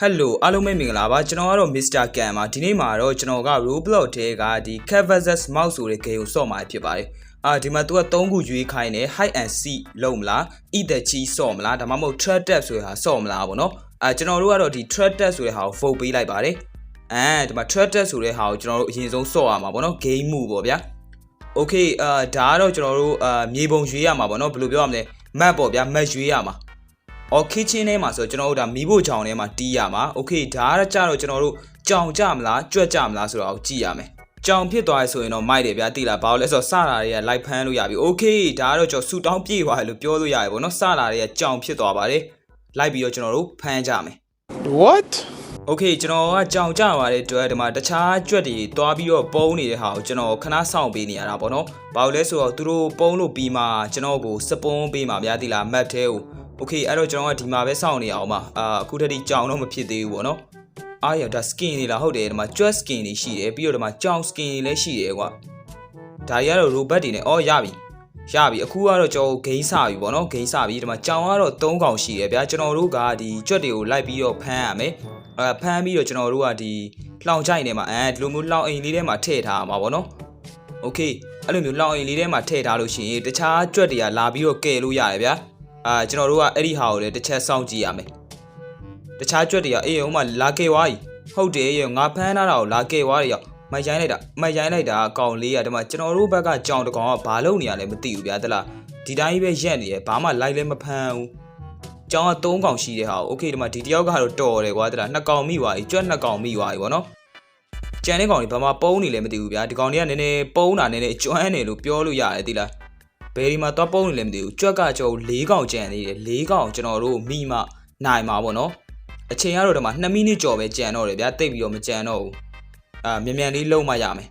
ဟယ်လိုအားလုံးပဲမင်္ဂလာပါကျွန်တော်ကတော့ Mr. Can ပါဒီနေ့မှာတော့ကျွန်တော်က Roblox ထဲကဒီ Cat vs Mouse ဆိုတဲ့ game ကိုဆော့မှာဖြစ်ပါတယ်အာဒီမှာ तू က3ခုရွေးခိုင်းတယ် hide and seek လုံးမလား eat the cheese ဆော့မလားဒါမှမဟုတ် trap tap ဆိုတဲ့ဟာဆော့မလားပေါ့နော်အာကျွန်တော်တို့ကတော့ဒီ trap tap ဆိုတဲ့ဟာကို vote ပေးလိုက်ပါတယ်အဲဒီမှာ trap tap ဆိုတဲ့ဟာကိုကျွန်တော်တို့အရင်ဆုံးဆော့ရမှာပေါ့နော် game move ပေါ့ဗျာ Okay အာဒါကတော့ကျွန်တော်တို့အာမြေပုံရွေးရမှာပေါ့နော်ဘယ်လိုပြောရမလဲ map ပေါ့ဗျာ map ရွေးရမှာ အော် kitchen ထဲမှာဆိုတော့ကျွန်တော်တို့ဒါမီးဖို့ချောင်ထဲမှာတီးရမှာโอเคဒါကကြတော့ကျွန်တော်တို့ကြောင်ကြမလားကြွက်ကြမလားဆိုတော့ကြည့်ရမယ်ကြောင်ဖြစ်သွားရဆိုရင်တော့မိုက်တယ်ဗျာတိလားဘာလို့လဲဆိုတော့စတာတွေကလိုက်ဖမ်းလို့ရပြီโอเคဒါကတော့ကျွန်တော်ဆူတောင်းပြေးသွားတယ်လို့ပြောလို့ရတယ်ဗောနော်စတာတွေကကြောင်ဖြစ်သွားပါတယ်လိုက်ပြီးတော့ကျွန်တော်တို့ဖမ်းကြမယ် What? โอเคကျွန်တော်ကကြောင်ကြပါတဲ့အတွက်ဒီမှာတခြားကြွက်တွေတွားပြီးတော့ပုံးနေတဲ့ဟာကိုကျွန်တော်ခဏစောင့်ပေးနေရတာဗောနော်ဘာလို့လဲဆိုတော့သူတို့ပုံးလို့ပြီးမှကျွန်တော်ကိုစပွန်းပေးမှာဗျာတိလား map ထဲကို โอเคအဲ့တော့ကျွန်တော်ကဒီမှာပဲစောင့်နေအောင်ပါအာအခုတည်းကကြောင်တော့မဖြစ်သေးဘူးပေါ့နော်အားရဒါ skin တွေလားဟုတ်တယ်ဒီမှာ just skin တွေရှိတယ်ပြီးတော့ဒီမှာကြောင် skin တွေလည်းရှိတယ်ကွာဒါတွေကတော့ robot တွေနဲ့အော်ရပြီရပြီအခုကတော့ကျွန်တော်ဂိမ်းစပြီပေါ့နော်ဂိမ်းစပြီဒီမှာကြောင်ကတော့၃កောင်ရှိတယ်ဗျာကျွန်တော်တို့ကဒီကြွက်တွေကိုလိုက်ပြီးတော့ဖမ်းရမယ်အဲဖမ်းပြီးတော့ကျွန်တော်တို့ကဒီလှောင်ချိုင်ထဲမှာအဲဒီလိုမျိုးလှောင်အိမ်လေးထဲမှာထည့်ထားရမှာပေါ့နော်โอเคအဲ့လိုမျိုးလှောင်အိမ်လေးထဲမှာထည့်ထားလို့ရှိရင်တခြားကြွက်တွေကလာပြီးတော့ကယ်လို့ရတယ်ဗျာ အာကျွန်တော်တို့ကအဲ့ဒီဟာကိုလည်းတစ်ချက်စောင့်ကြည့်ရမယ်တခြားကြွက်တွေကအေးဟိုမှာလာကယ်သွားပြီဟုတ်တယ်ရေငါဖမ်းထားတာကိုလာကယ်သွားတယ်ရောက်မရိုင်းလိုက်တာမရိုင်းလိုက်တာအကောင်လေးอ่ะဒီမှာကျွန်တော်တို့ဘက်ကကြောင်တကောင်ကဘာလုပ်နေရလဲမသိဘူးဗျာတလားဒီတိုင်းပဲရက်နေရဘာမှလိုက်လဲမဖမ်းဘူးကြောင်က၃ကောင်ရှိတဲ့ဟာကိုโอเคဒီမှာဒီတယောက်ကတော့တော်တယ်ကွာတလားနှစ်ကောင်မိသွားပြီကြွက်နှစ်ကောင်မိသွားပြီဗောနော်ကြံတဲ့ကောင်တွေဘာမှပုံးနေလဲမသိဘူးဗျာဒီကောင်တွေကနည်းနည်းပုံးတာနည်းနည်းကျွမ်းနေလို့ပြောလို့ရတယ်တိလား ဘယ်ဒီမှာသွားပုံးနေလဲမသိဘူးကြွက်ကကြော၄កောင်ကြံနေတယ်၄កောင်ကျွန်တော်တို့မိမနိုင်မှာပေါ့နော်အချိန်ကတော့ဒီမှာ2မိနစ်ကျော်ပဲကြံတော့တယ်ဗျာတိတ်ပြီးတော့မကြံတော့ဘူးအာမြန်မြန်လေးလုံးမရမယ်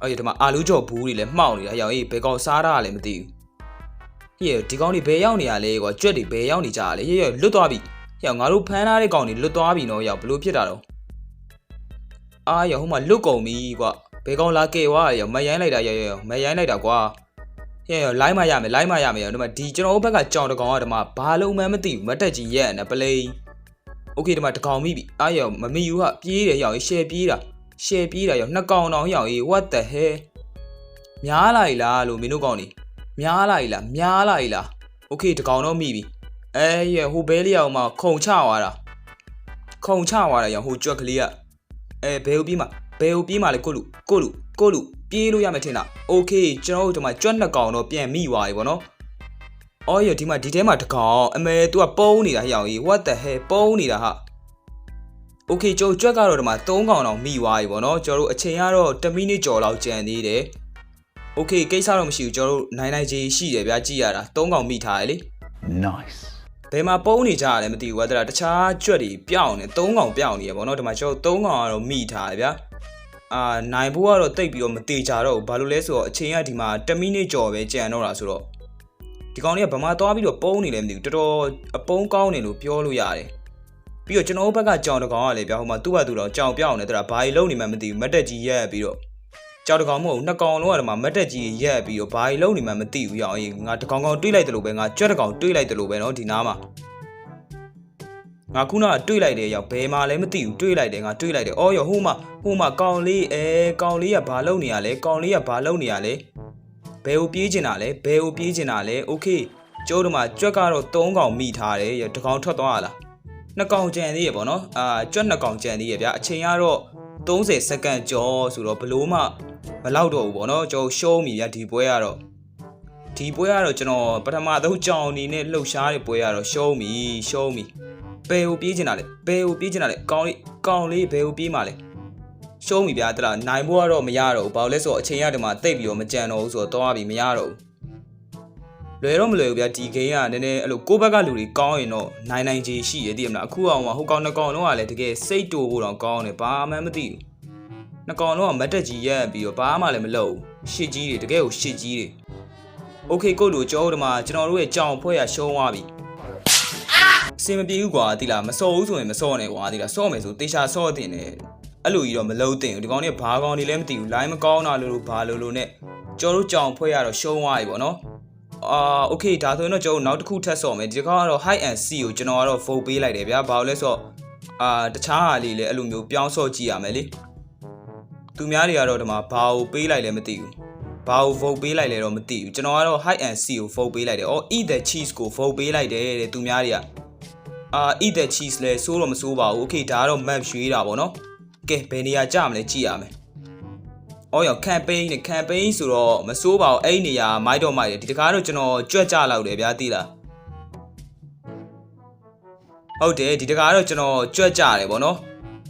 အဲ့ဒီဒီမှာအာလူးကြော်ဘူးတွေလည်းမှောက်နေတာရောက်အေးဘယ်ကောင်စားတာလဲမသိဘူးဟေ့ဒီကောင်တွေဘယ်ရောက်နေရလဲကွာကြွက်တွေဘယ်ရောက်နေကြရလဲရေရေလွတ်သွားပြီဟေ့ငါတို့ဖမ်းထားတဲ့ကောင်တွေလွတ်သွားပြီနော်ရောက်ဘလို့ဖြစ်တာတော့အာရဟိုမှာလွတ်ကုန်ပြီကွာဘယ်ကောင်လာကဲွားရရောက်မရိုင်းလိုက်တာရရမရိုင်းလိုက်တာကွာ ဟဲ့ line မှာရမယ် line မှာရမယ်ဒီမှာဒီကျွန်တော်တို့ဘက်ကကြောင်တကောင်ကဒီမှာဘာလုံးမှမသိဘူးမတက်ကြီးရဲ့နဲ့ play โอเคဒီမှာတကောင်မိပြီအားရောမမီယူကပြေးတယ်ရောင် share ပြေးတာ share ပြေးတာရောနှစ်ကောင်တောင်ရောင်အေး what the hell များလိုက်လားလို့မင်းတို့ကောင်နေများလိုက်လားများလိုက်လားโอเคတကောင်တော့မိပြီအဲရဟိုဘဲလေးအောင်မှာခုံချသွားတာခုံချသွားတာရောင်ဟိုကြွက်ကလေးကအဲဘဲဦးပြီးမှာဘဲဦးပြီးမှာလေကိုလူကိုလူကိုလူ ပြေးလို့ရမယ်ထင်တာโอเคကျွန်တော်တို့ဒီမှာကြွက်နှစ်ကောင်တော့ပြန်မိသွားပြီဗောနော်အော်ရဒီမှာဒီထဲမှာတကောင်အမေ तू ကပုံးနေတာဟျောင်ကြီး what the hell ပုံးနေတာဟာโอเคကျိုးကြွက်ကတော့ဒီမှာ3ကောင်တော့မိသွားပြီဗောနော်ကျွန်တော်တို့အချိန်ကတော့10မိနစ်ကျော်လောက်ကြံသေးတယ်โอเคကိစ္စတော့မရှိဘူးကျွန်တော်တို့နိုင်နိုင်ကြီးရှိတယ်ဗျာကြည့်ရတာ3ကောင်မိထားတယ်လေ Nice. ဘယ်မှာပုံးနေကြရလဲမသိဘူးကွာတလားတခြားကြွက်တွေပြောင်းနေ၃កောင်ပြောင်းနေရပေါ့နော်ဒီမှာကျွန်တော်၃កောင်ကတော့မိထားတယ်ဗျာ အာနိုင်ဖို့ကတော့တိတ်ပြီးတော့မတေချာတော့ဘူးဘာလို့လဲဆိုတော့အချိန်ကဒီမှာ10မိနစ်ကျော်ပဲကြံတော့တာဆိုတော့ဒီကောင်တွေကဗမာသွားပြီးတော့ပုံးနေလဲမသိဘူးတော်တော်အပုံးကောင်းနေလို့ပြောလို့ရတယ်ပြီးတော့ကျွန်တော်တို့ဘက်ကကြောင်တကောင်ကလည်းဗျာဟိုမှာသူ့ဘာသူတော့ကြောင်ပြောင်းနေတလားဘာကြီးလုံးနေမှမသိဘူးမက်တက်ကြီးရက်ပြီးတော့ကြောင်တကောင်မဟုတ်ဘူးနှစ်ကောင်လုံးကဒီမှာမက်တက်ကြီးရက်ပြီးတော့ဘာကြီးလုံးနေမှမသိဘူးရောင်အေးငါတကောင်ကောင်တွေးလိုက်တယ်လို့ပဲငါကြွက်တကောင်တွေးလိုက်တယ်လို့ပဲเนาะဒီနားမှာ ငါခုနကတွေးလိုက်တယ်ရောက်ဘယ်မှာလဲမသိဘူးတွေးလိုက်တယ်ငါတွေးလိုက်တယ်အော်ရဟိုမှာဟိုမှာကောင်လေးအဲကောင်လေးကဘာလုပ်နေရလဲကောင်လေးကဘာလုပ်နေရလဲဘယ်ကိုပြေးချင်တာလဲဘယ်ကိုပြေးချင်တာလဲโอเคကျိုးတို့မှာကြွက်ကတော့၃ကောင်မိထားတယ်ရတကောင်ထွက်သွားလားနှစ်ကောင်ကြံသေးရပေါ့နော်အာကြွက်နှစ်ကောင်ကြံသေးရဗျာအချိန်ကတော့30စက္ကန့်ကျော်ဆိုတော့ဘလို့မှမလောက်တော့ဘူးပေါ့နော်ကျွန်တော်ရှုံးပြီဗျာဒီပွဲကတော့ဒီပွဲကတော့ကျွန်တော်ပထမဆုံးကြောင်အနေနဲ့လှုပ်ရှားတဲ့ပွဲကတော့ရှုံးပြီရှုံးပြီ ဘယ်ကိုပြေးချင်တာလဲဘယ်ကိုပြေးချင်တာလဲကောင်းလေးကောင်းလေးဘယ်ကိုပြေးမှာလဲရှုံးပြီဗျာတလားနိုင်ဖို့ကတော့မရတော့ဘူးဘာလို့လဲဆိုတော့အချိန်ရတယ်မှာတိတ်ပြီးတော့မကြံတော့ဘူးဆိုတော့သွားပြီမရတော့ဘူးလွယ်တော့မလွယ်ဘူးဗျာဒီဂိမ်းကနည်းနည်းအဲ့လိုကိုယ့်ဘက်ကလူတွေကောင်းရင်တော့နိုင်နိုင်ကြီးရှိရတည်မလားအခုအောင်မှာဟိုကောင်နှစ်ကောင်လုံးကလည်းတကယ်စိတ်တူဖို့တော့ကောင်းတယ်ဘာမှမသိဘူးနှစ်ကောင်လုံးကမတ်တက်ကြီးရက်ပြီးတော့ဘာမှလည်းမလုပ်ဘူးရှစ်ကြီးတွေတကယ်ကိုရှစ်ကြီးတွေโอเคကိုလူကြောဒီမှာကျွန်တော်တို့ရဲ့ကြောင်ဖွဲ့ရရှုံးသွားပြီ အစင်မပြေဘူးကွာတိလားမစော်ဘူးဆိုရင်မစော်နဲ့ကွာတိလားစော်မယ်ဆိုတေချာစော်တင်တယ်အဲ့လိုကြီးတော့မလုံးတင်ဘူးဒီကောင်တွေကဘာကောင်တွေလည်းမသိဘူး line မကောင်းတာလို့လို့ဘာလို့လို့နဲ့ကျော်တို့ကြောင်ဖွဲ့ရတော့ရှုံးသွားပြီပေါ့နော်အာโอเคဒါဆိုရင်တော့ကျွန်တော်တို့နောက်တစ်ခုထပ်ဆော့မယ်ဒီကောင်ကတော့ high and c ကိုကျွန်တော်ကတော့ vote ပေးလိုက်တယ်ဗျာဘာလို့လဲဆိုတော့ အာတခြားဟာလေးလည်းအဲ့လိုမျိုးပြောင်းဆော့ကြည့်ရမယ်လေသူများတွေကတော့ဒီမှာဘာကိုပေးလိုက်လဲမသိဘူးဘာကို vote ပေးလိုက်လဲတော့မသိဘူးကျွန်တော်ကတော့ high and c ကို vote ပေးလိုက်တယ်အော် eat the cheese ကို vote ပေးလိုက်တယ်တဲ့သူများတွေက အာ eat the cheese လဲစိုးတော့မစိုးပါဘူး okay ဒါကတော့ map ရွေးတာပေါ့နော်ကဲဘယ်နေရာကြမလဲကြည့်ရမယ်အော်ရော campaign နဲ့ campaign ဆိုတော့မစိုးပါဘူးအဲ့ဒီနေရာမိုက်တော့မိုက်တယ်ဒီတကားတော့ကျွန်တော်ကြွက်ကြလောက်တယ်ဗျာသိလားဟုတ်တယ်ဒီတကားတော့ကျွန်တော်ကြွက်ကြတယ်ဗောနော်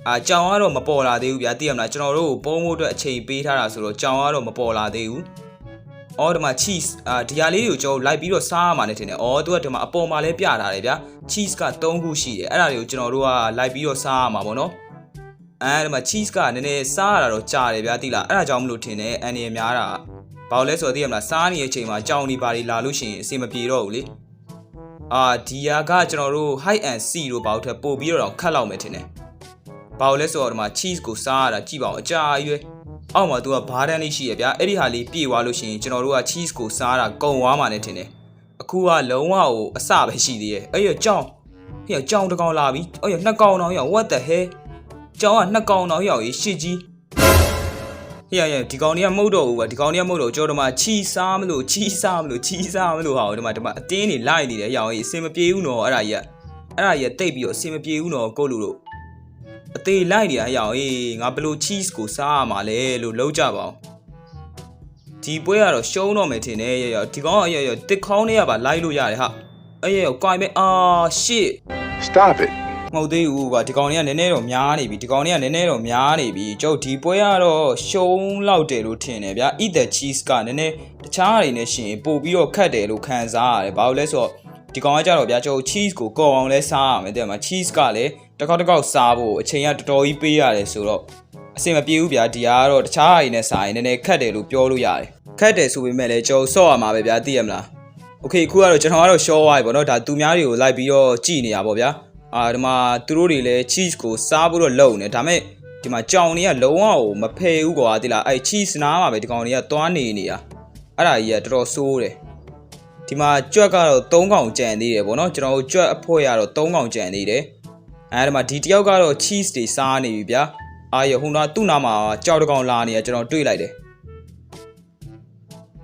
အာကြောင်ကတော့မပေါ်လာသေးဘူးဗျာသိရမလားကျွန်တော်တို့ပုံဖို့အတွက်အချိန်ပေးထားတာဆိုတော့ကြောင်ကတော့မပေါ်လာသေးဘူး အော်ဒီမှာ cheese အာဒီဟာလေးတွေကိုကျွန်တော်လိုက်ပြီးတော့စားရမှာနေထင်တယ်အော်သူကဒီမှာအပေါ်မှာလဲပြထားတယ်ဗျာ cheese က3ခုရှိတယ်အဲ့ဒါတွေကိုကျွန်တော်တို့ကလိုက်ပြီးတော့စားရမှာဗောနော်အဲဒီမှာ cheese ကနည်းနည်းစားရတာတော့ကြာတယ်ဗျာသိလားအဲ့ဒါကြောင့်မလို့ထင်တယ်အန်ရီများတာဘာလို့လဲဆိုတော့သိရမလားစားနေတဲ့အချိန်မှာကြောင်နေပါလေလာလို့ရှိရင်အဆင်မပြေတော့ဘူးလေအာဒီယာကကျွန်တော်တို့ high and c တို့ဘာလို့ထက်ပို့ပြီးတော့ခတ်လောက်မယ်ထင်တယ်။ဘာလို့လဲဆိုတော့ဒီမှာ cheese ကိုစားရတာကြည့်ပါဦးအကြာကြီးပဲ။ အောက်မှာသူကဘားတန်းလေးရှိရဗျာ။အဲ့ဒီဟာလေးပြေသွားလို့ရှိရင်ကျွန်တော်တို့က cheese ကိုစားတာကုံသွားမှလည်းထင်တယ်။အခုကလုံးဝဟိုအစပဲရှိသေးရဲ့။အဲ့ရကြောင်ဟေ့ကြောင်တစ်ကောင်လာပြီ။အဲ့ရနှစ်ကောင်တော့ဟေ့ what the hell ကြောင်ကနှစ်ကောင်တော့ဟေ့ရေးရှစ်ကြီးဟေ့ရဒီကောင်ကြီးကမဟုတ်တော့ဘူးကွာဒီကောင်ကြီးကမဟုတ်တော့ကျွန်တော်တို့မှချီစားမလို့ချီစားမလို့ချီစားမလို့ဟာဒီမှာဒီမှာအတင်းနေလိုက်နေတယ်ရောင်ကြီးအစင်မပြေဘူးနော်အဲ့ဒါကြီးကအဲ့ဒါကြီးကတိတ်ပြီးတော့အစင်မပြေဘူးနော်ကိုလူတို့ အသေးလိုက်နေရရောင်ကြီးငါဘလို့ cheese ကိုစားရမှာလဲလို့လုံးကြပါအောင်ဒီပွဲကတော့ရှုံးတော့မယ်ထင်တယ်ရရဒီကောင်ကရရတစ်ခေါင်းလေးကပါလိုက်လို့ရတယ်ဟာအဲ့ရရကွိုင်မဲအာ shit Stop it. မဟုတ်သေးဘူးကွာဒီကောင်တွေကနည်းနည်းတော့များနေပြီဒီကောင်တွေကနည်းနည်းတော့များနေပြီကျုပ်ဒီပွဲကတော့ရှုံးလောက်တယ်လို့ထင်တယ်ဗျာ eat the cheese ကနည်းနည်းတခြားတွေနဲ့ရှင်ပို့ပြီးတော့ခတ်တယ်လို့ခံစားရတယ်ဘာလို့လဲဆိုတော့ဒီကောင်ကကြတော့ဗျာကျုပ် cheese ကိုကော်အောင်လဲစားရမယ်တဲ့မှာ cheese ကလည်း တစ်ခေါက်တစ်ခေါက်စားဖို့အချိန်ကတော်တော်ကြီးပေးရတယ်ဆိုတော့အဆင်မပြေဘူးဗျာဒီကတော့တခြားဟာတွေနဲ့စားရင်နည်းနည်းခတ်တယ်လို့ပြောလို့ရတယ်ခတ်တယ်ဆိုပေမဲ့လည်းကျုပ်ဆော့ရမှာပဲဗျာသိရမလား โอเคအခုကတော့ကျွန်တော်ကတော့ short သွားပြီပေါ့နော်ဒါသူများတွေကိုလိုက်ပြီးတော့ကြည်နေတာပေါ့ဗျာအာဒီမှာသူတို့တွေလည်း cheese ကိုစားဖို့တော့လုပ်နေဒါပေမဲ့ဒီမှာကြောင်တွေကလုံးဝကိုမဖယ်ဘူးကွာတိလားအဲ cheese နားမှာပဲဒီကောင်တွေကသွားနေနေတာအဲ့ဒါကြီးကတော်တော်ဆိုးတယ်ဒီမှာကြွက်ကတော့3កောင်ကြံသေးတယ်ပေါ့နော်ကျွန်တော်တို့ကြွက်အဖွဲရတော့3កောင်ကြံသေးတယ် အဲဒီမှာဒီတယောက်ကတော့ cheese တွေစားနေပြီဗျာအာရဟိုနာသူ့နာမှာကြောက်တကောင်လာနေရကျွန်တော်တွေ့လိုက်တယ်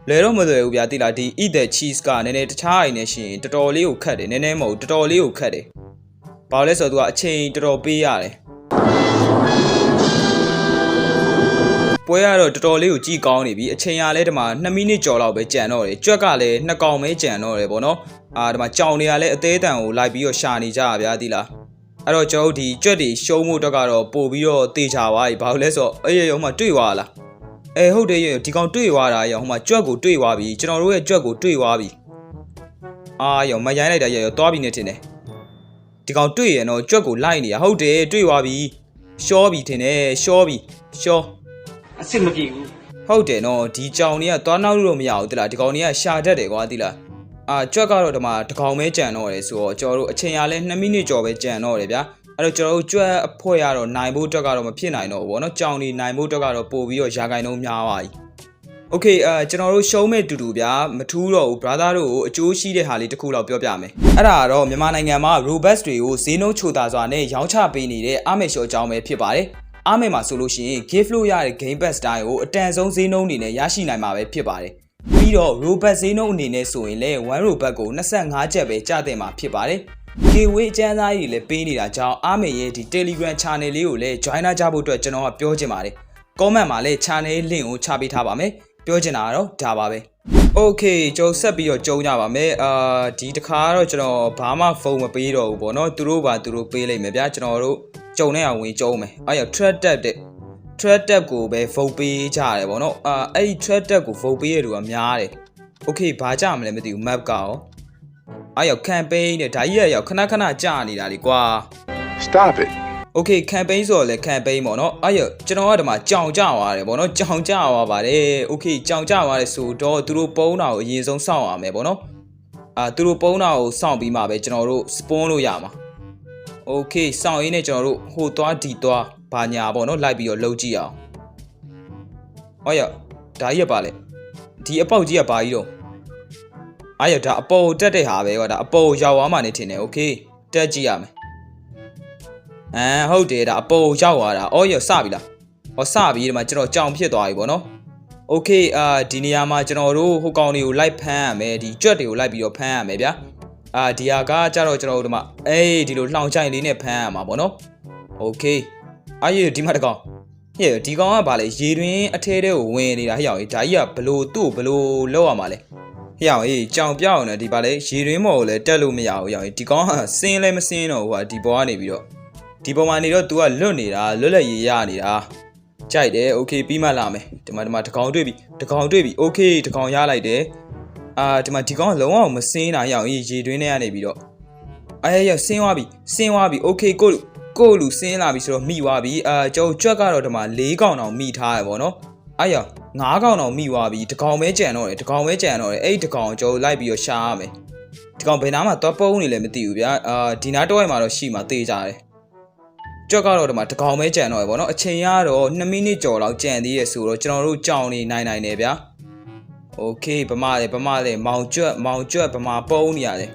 လဲတော့မလွယ်ဘူးဗျာတိလားဒီ eat the cheese ကနည်းနည်းတခြားအိမ်နဲ့ရှိရင်တော်တော်လေးကိုခတ်တယ်နည်းနည်းမဟုတ်တော်တော်လေးကိုခတ်တယ်ဘာလို့လဲဆိုတော့သူကအချိန်တော်တော်ပေးရတယ်ပွဲကတော့တော်တော်လေးကိုကြည်ကောင်းနေပြီအချိန်ရလဲဒီမှာ2မိနစ်ကျော်လောက်ပဲကြံတော့တယ်ကြွက်ကလည်း2កောင်ပဲကြံတော့တယ်ဗောနော်အာဒီမှာကြောင်တွေကလည်းအသေးအတန်ကိုလိုက်ပြီးတော့ရှာနေကြရဗျာတိလား အဲ့တော့ကျွန်တော်တို့ဒီကြွက်တွေရှုံးမှုတော့ကတော့ပို့ပြီးတော့တေချာသွားပြီဘာလို့လဲဆိုတော့အေးရရုံမှာတွေ့သွားလားအဲဟုတ်တယ်ရဒီကောင်တွေ့သွားတာရဟိုမှာကြွက်ကိုတွေ့သွားပြီကျွန်တော်တို့ရဲ့ကြွက်ကိုတွေ့သွားပြီအာရောမရိုင်းလိုက်တာရရောသွားပြီနေထင်တယ်ဒီကောင်တွေ့ရတော့ကြွက်ကိုလိုက်နေရဟုတ်တယ်တွေ့သွားပြီရှောပြီထင်တယ်ရှောပြီရှောအစ်စ်မပြေဘူးဟုတ်တယ်နော်ဒီကြောင်တွေကသွားနောက်လို့မရဘူးတိလားဒီကောင်တွေကရှာတတ်တယ်ကွာတိလား အာကြွက်ကတော့ဒီမှာတကောင်ပဲကြံတော့တယ်ဆိုတော့ကျွန်တော်တို့အချိန်ရလဲ2မိနစ်ကျော်ပဲကြံတော့တယ်ဗျာအဲ့တော့ကျွန်တော်တို့ကြွက်အဖွဲရတော့နိုင်ဖို့အတွက်ကတော့မဖြစ်နိုင်တော့ဘူးဗောနော်ကြောင်နေနိုင်ဖို့အတွက်ကတော့ပို့ပြီးတော့ရာဂိုင်နှုန်းများပါပြီ โอเคအဲကျွန်တော်တို့ရှုံးမဲ့တူတူဗျာမထူးတော့ဘူး brother တို့ကိုအကျိုးရှိတဲ့ဟာလေးတစ်ခုလောက်ပြောပြမယ်အဲ့ဒါကတော့မြန်မာနိုင်ငံမှာ robust တွေကိုဈေးနှုန်းချိုတာစွာနဲ့ရောင်းချပေးနေတဲ့အာမေရှောအကြောင်းပဲဖြစ်ပါတယ်အာမေမှာဆိုလို့ရှိရင် gift လို့ရတဲ့ game pass တိုင်းကိုအတန်ဆုံးဈေးနှုန်းအနေနဲ့ရရှိနိုင်မှာပဲဖြစ်ပါတယ် ပြီးတော့ robust ဈေးနှုန်းအနေနဲ့ဆိုရင်လည်း 1 robust ကို25ကျပ်ပဲကျတင်မှာဖြစ်ပါတယ် gateway အကျန်းသားကြီးလည်းပေးနေတာကြောင့်အာမေရဲ့ဒီ Telegram channel လေးကိုလည်း join ကြဖို့အတွက်ကျွန်တော်ကပြောချင်ပါတယ် comment မှာလည်း channel link ကိုချပေးထားပါမယ်ပြောချင်တာကတော့ဒါပါပဲ okay ကျွန်တော်ဆက်ပြီးတော့ကြုံကြပါမယ်အာဒီတစ်ခါကတော့ကျွန်တော်ဘာမှဖုန်းမပေးတော့ဘူးပေါ့နော်သူတို့ပါသူတို့ပေးလိုက်မယ်ဗျာကျွန်တော်တို့ကြုံနေအောင်ဝင်ကြုံမယ်အဲ့ရ thread tab တဲ့ thread tab ကိုပဲ vote ပေးကြရတယ်ပေါ့နော်အာအဲ့ဒီ thread tab ကို vote ပေးရတူကများတယ် okay ဘာကြမလဲမသိဘူး map ကရောအဲ့ရ campaign တဲ့ဒါကြီးရရောက်ခဏခဏကြာနေတာလေကွာ Stop it. Okay campaign ဆိုတော့လေ campaign ပေါ့နော်အဲ့ရကျွန်တော်ကဒီမှာကြောင်ကြသွားတယ်ပေါ့နော်ကြောင်ကြသွားပါတယ် Okay ကြောင်ကြသွားတယ်ဆိုတော့သူတို့ပုံးတာကိုအရင်ဆုံးစောင့်ရမယ်ပေါ့နော်အာသူတို့ပုံးတာကိုစောင့်ပြီးမှပဲကျွန်တော်တို့ spawn လို့ရမှာ Okay စောင့်ရင်းနဲ့ကျွန်တော်တို့ဟိုသွားဒီသွား ဘာညာပေါ့နော်လိုက်ပြီးတော့လှုပ်ကြည့်အောင်ဟောရဒါကြီးရပါလေဒီအပေါက်ကြီးကဘာကြီးတော့အဲ့ရဒါအပေါ်ကိုတက်တဲ့ဟာပဲကွာဒါအပေါ်ကိုရောက်သွားမှနေထင်တယ် Okay တက်ကြည့်ရမယ် အမ်ဟုတ်တယ်ဒါအပေါ်ရောက်သွားတာအော်ရစပြီလားဟောစပြီဒီမှာကျွန်တော်ကြောင်ဖြစ်သွားပြီပေါ့နော်โอเคအာဒီနေရာမှာကျွန်တော်တို့ဟိုကောင်တွေကိုလိုက်ဖမ်းရမယ်ဒီကြွက်တွေကိုလိုက်ပြီးတော့ဖမ်းရမယ်ဗျာအာဒီဟာကကြတော့ကျွန်တော်တို့ဒီမှာအေးဒီလိုလှောင်ချိုင်လေးနဲ့ဖမ်းရမှာပေါ့နော်โอเค အာရေဒီမှာတကောင်ဟဲ့ဒီကောင်ကဘာလဲရေတွင်အထဲထဲကိုဝင်နေတာဟဲ့အောင်ဒါကြီးကဘလို့သူ့ကိုဘလို့လောက်ရမှာလဲ ဟျောင်အေးကြောင်ပြောင်းနေဒီပါလေရေရင်းမော်ကိုလည်းတက်လို့မရဘူးဟျောင်အေးဒီကောင်ကစင်းလည်းမစင်းတော့ဘူးဟာဒီဘောကနေပြီးတော့ဒီပေါ်မှာနေတော့ तू ကလွတ်နေတာလွတ်လပ်ရေးရနေတာကြိုက်တယ်โอเคပြီးမှလာမယ်ဒီမှာဒီမှာတကောင်တွေ့ပြီတကောင်တွေ့ပြီโอเคတကောင်ရလိုက်တယ်အာဒီမှာဒီကောင်ကလုံးဝမစင်းတာဟျောင်အေးရေတွင်းထဲကနေပြီးတော့အဲရဆင်းသွားပြီဆင်းသွားပြီโอเคကိုလူ ကိုလူဆင်းလာပြီဆိုတော့မိသွားပြီအာကျွန်တော်ကြွက်ကတော့ဒီမှာ၄កောင်တောင်မိထားရပေါ့နော် အဲ့ရငါးကောင်တော့မိသွားပြီတကောင်ပဲကြံတော့တယ်တကောင်ပဲကြံတော့တယ်အဲ့ဒီတကောင်ကျွန်တော်လိုက်ပြီးတော့ရှာရမယ်ဒီကောင်ဘယ်နားမှာသွားပုံးနေလဲမသိဘူးဗျာအာဒီနားတော့အိမ်မှာတော့ရှိမှတေးကြတယ်ကြွက်ကတော့ဒီမှာတကောင်ပဲကြံတော့တယ်ဗောနော်အချိန်ကတော့2မိနစ်ကျော်လောက်ကြံသေးရဆိုတော့ကျွန်တော်တို့ကြောင်နေနိုင်နိုင်တယ်ဗျာโอเคဗမာလေဗမာလေမောင်ကြွက်မောင်ကြွက်ဗမာပုံးနေရတယ်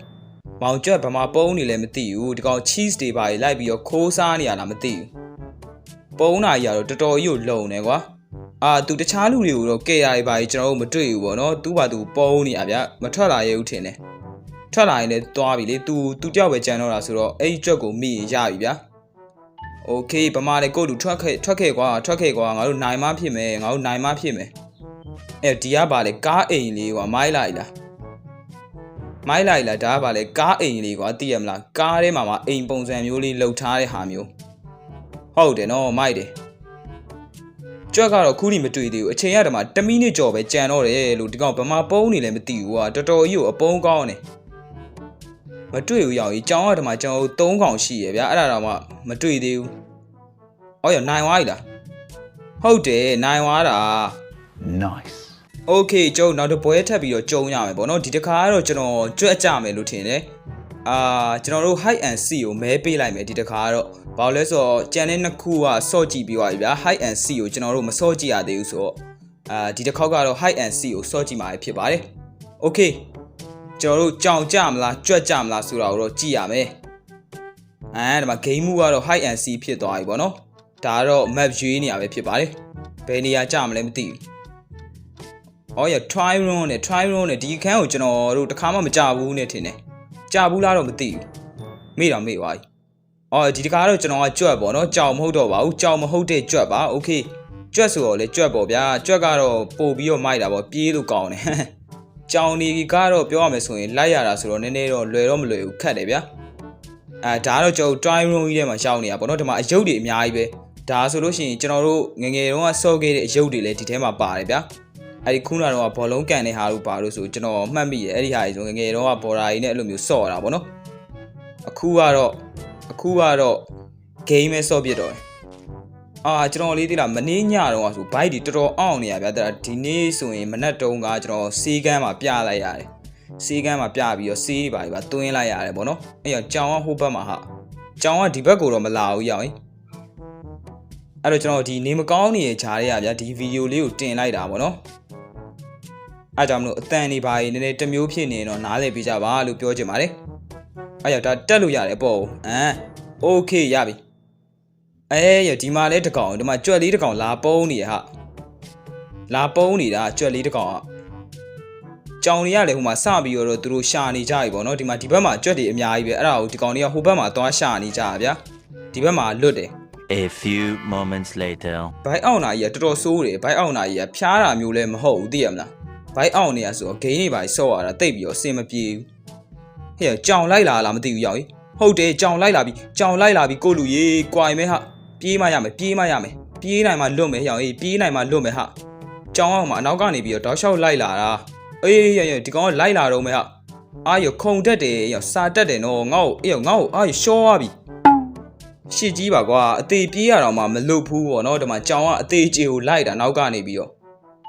မောင်ကြွက်ဗမာပုံးနေလဲမသိဘူးဒီကောင် cheese တွေပါလိုက်ပြီးတော့ခိုးစားနေရလားမသိဘူးပုံးတာကြီးကတော့တော်တော်ကြီးကိုလုံနေကွာ အာသူတခြားလူတွေကိုတော့ကဲရရပါကြီးကျွန်တော်တို့မတွေ့ဘူးပေါ့နော်သူ့ဘာသူပုံးနေရဗျမထွက်လာရဲဦးထင်တယ်ထွက်လာရင်လည်းသွားပြီလေသူသူကြောက်ပဲကြံတော့တာဆိုတော့အဲ့ဒီကြွက်ကိုမိရင်ရပြီဗျာโอเคဗမာလေကိုလူထွက်ခဲ့ထွက်ခဲ့ကွာထွက်ခဲ့ကွာငါတို့နိုင်မဖြစ်မယ်ငါတို့နိုင်မဖြစ်မယ်အဲဒီကပါလေကားအိမ်လေးကွာမိုင်းလိုက်လား မိုင်းလိုက်လားဒါကပါလေကားအိမ်လေးကွာသိရမလားကားထဲမှာမှအိမ်ပုံစံမျိုးလေးလှုပ်ထားတဲ့ဟာမျိုးဟုတ်တယ်နော်မိုက်တယ်ကြွက်ကတော့ခုထိမတွေ့သေးဘူးအချိန်ရတမှာ10မိနစ်ကျော်ပဲကြံတော့တယ်လို့ဒီကောင်ဗမာပုံးနေလည်းမသိဘူးကွာတော်တော်ကြီးကိုအပုံးကောင်းနေမတွေ့ဘူးရောက်ကြီးကြောင်းရတမှာကျွန်တော်3កောင်ရှိရဗျာအဲ့ဒါတော့မှမတွေ့သေးဘူးအော်ရနိုင်သွားပြီလားဟုတ်တယ်နိုင်သွားတာ Nice. โอเคကျုံနောက်တစ်ပွဲထပ်ပြီးတော့ကြုံရမယ်ပေါ့နော်ဒီတစ်ခါကတော့ကျွန်တော်ကြွက်ကြမယ်လို့ထင်တယ်အာကျွန်တော်တို့ high and C ကိုမဲပေးလိုက်မယ်ဒီတစ်ခါကတော့ဘာလို့လဲဆိုတော့ကြံတဲ့နှစ်ခုကစော့ကြည့်ပြီးသွားပြီဗျာ high and C ကိုကျွန်တော်တို့မစော့ကြည့်ရသေးဘူးဆိုတော့အာဒီတစ်ခေါက်ကတော့ high and C ကိုစော့ကြည့်မှာဖြစ်ပါတယ်โอเคကျွန်တော်တို့ကြောင်ကြမလားကြွက်ကြမလားဆိုတာကိုတော့ကြည့်ရမယ်အဲဒီမှာ game move ကတော့ high and C ဖြစ်သွားပြီပေါ့နော်ဒါကတော့ map ရွေးနေရပဲဖြစ်ပါတယ်ဘယ်နေရာကြမလဲမသိဘူး ။ အော်ရ try run နဲ့ try run နဲ့ဒီအခန်းကိုကျွန်တော်တို့တစ်ခါမှမကြဘူးနဲ့ထင်တယ်။ကြဘူးလားတော့မသိဘူး။မေ့တော့မေ့သွားပြီ။အော်ဒီတစ်ခါတော့ကျွန်တော်ကကြွက်ပေါ့နော်။ကြောင်မဟုတ်တော့ပါဘူး။ကြောင်မဟုတ်တဲ့ကြွက်ပါ။ Okay ။ကြွက်ဆိုတော့လေကြွက်ပေါ့ဗျာ။ကြွက်ကတော့ပို့ပြီးတော့မိုက်တာပေါ့။ပြေးလို့ကောင်းတယ်။ကြောင်နေကတော့ပြောရမယ်ဆိုရင်လိုက်ရတာဆိုတော့နည်းနည်းတော့လွယ်တော့မလွယ်ဘူးခက်တယ်ဗျာ။အဲဒါကတော့ကျွန်တော် try run ကြီးထဲမှာရှောင်းနေတာပေါ့နော်။ဒီမှာအယုတ်တွေအများကြီးပဲ။ဒါဆိုလို့ရှိရင်ကျွန်တော်တို့ငယ်ငယ်တုန်းကစော့ခဲ့တဲ့အယုတ်တွေလည်းဒီထဲမှာပါတယ်ဗျာ။ အဲ့ဒီခုနကတော့ဘောလုံးကန်တဲ့ဟာလို့ပါလို့ဆိုကျွန်တော်မှတ်မိတယ်အဲ့ဒီဟာကြီးဆိုငယ်ငယ်တော့ကဘော်ဒါကြီးနဲ့အဲ့လိုမျိုးစော့တာဗောနော်အခုကတော့အခုကတော့ game ပဲစော့ပြစ်တော့တယ်အာကျွန်တော်လေးသိလားမနေ့ညတော့ဆိုဘိုက်ဒီတော်တော်အောင်နေရဗျာဒါဒီနေ့ဆိုရင်မနက်တုန်းကကျွန်တော်စီးကမ်းမှာပြလိုက်ရတယ်စီးကမ်းမှာပြပြီးတော့စီးပါပြီပါတွင်းလိုက်ရတယ်ဗောနော်အဲ့တော့ကြောင်ကဟိုဘက်မှာဟာကြောင်ကဒီဘက်ကိုတော့မလာဘူးရောက်ရင်အဲ့တော့ကျွန်တော်ဒီနေမကောင်းနေတဲ့ဂျားတွေကဗျာဒီဗီဒီယိုလေးကိုတင်လိုက်တာဗောနော် အားကြောင့်မလို့အတန်နေပါရင်နည်းနည်းတစ်မျိုးဖြစ်နေရင်တော့နားလည်ပေးကြပါလို့ပြောချင်ပါတယ်။အားကြောင့်ဒါတက်လို့ရတယ်ပေါ့။အမ်โอเคရပြီ။အဲရဒီမှာလဲတစ်ကောင်ဒီမှာကြွက်လေးတစ်ကောင်လာပုံးနေရဟာ။လာပုံးနေတာကြွက်လေးတစ်ကောင်อ่ะ။ကြောင်တွေကလည်းဟိုမှာစပြီးတော့သူတို့ရှာနေကြပြီပေါ့နော်ဒီမှာဒီဘက်မှာကြွက်တွေအများကြီးပဲအဲ့ဒါကိုဒီကောင်တွေကဟိုဘက်မှာသွားရှာနေကြတာဗျာ။ဒီဘက်မှာလွတ်တယ် A few moments later. ဘိုက်အောင်နာကြီးကတော်တော်ဆိုးတယ်ဘိုက်အောင်နာကြီးကဖျားတာမျိုးလည်းမဟုတ်ဘူးသိရမလား ဘိုက်အောင်နေရဆိုတော့ဂိမ်းတွေပါဆော့ရတာတိတ်ပြီးတော့အဆင်မပြေဘူးဟဲ့ကြောင်လိုက်လာလားမသိဘူးရောက်ကြီးဟုတ်တယ်ကြောင်လိုက်လာပြီကြောင်လိုက်လာပြီကိုလူကြီးကွာရင်မဲဟာပြေးမရမယ်ပြေးမရမယ်ပြေးနိုင်မှလွတ်မယ်ရောက်ကြီးပြေးနိုင်မှလွတ်မယ်ဟာကြောင်အောင်မှာအနောက်ကနေပြီးတော့တောက်လျှောက်လိုက်လာတာအေးရရဒီကောင်ကလိုက်လာတော့မယ်ဟာအာရခုံတက်တယ်ရစာတက်တယ်နော်ငါ့ကိုအေးငါ့ကိုအာရရှောသွားပြီရှစ်ကြီးပါကွာအသေးပြေးရတော့မှမလွတ်ဘူးပေါ့နော်ဒီမှာကြောင်ကအသေးကြီးကိုလိုက်တာနောက်ကနေပြီးတော့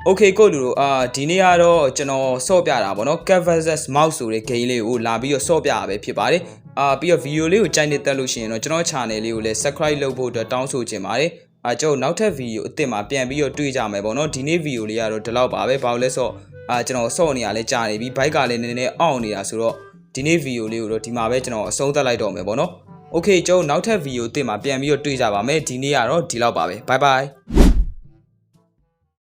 Okay ကိုလူတို့အာဒီနေ့ကတော့ကျွန်တော်ဆော့ပြတာပေါ့နော် Cat vs Mouse ဆိုတဲ့ game လေးကိုလာပြီးတော့ဆော့ပြတာပဲဖြစ်ပါတယ်အာပြီးတော့ video လေးကိုကြိုက်နေတက်လို့ရှိရင်တော့ကျွန်တော် channel လေးကိုလည်း subscribe လုပ်ဖို့အတွက်တောင်းဆိုချင်ပါတယ်အာကျွန်တော်နောက်ထပ် video အစ်စ်မှာပြန်ပြီးတော့တွေ့ကြမယ်ပေါ့နော်ဒီနေ့ video လေးကတော့ဒီလောက်ပါပဲဘာလို့လဲဆိုတော့အာကျွန်တော်ဆော့နေရလဲကြာနေပြီဘိုက်ကလည်းနည်းနည်းအောင့်နေတာဆိုတော့ဒီနေ့ video လေးကိုတော့ဒီမှာပဲကျွန်တော်အဆုံးသတ်လိုက်တော့မယ်ပေါ့နော် โอเคကျွန်တော်နောက်ထပ်ဗီဒီယိုတင်မှာပြန်ပြီးတော့တွေ့ကြပါမယ်ဒီနေ့ကတော့ဒီလောက်ပါပဲ bye bye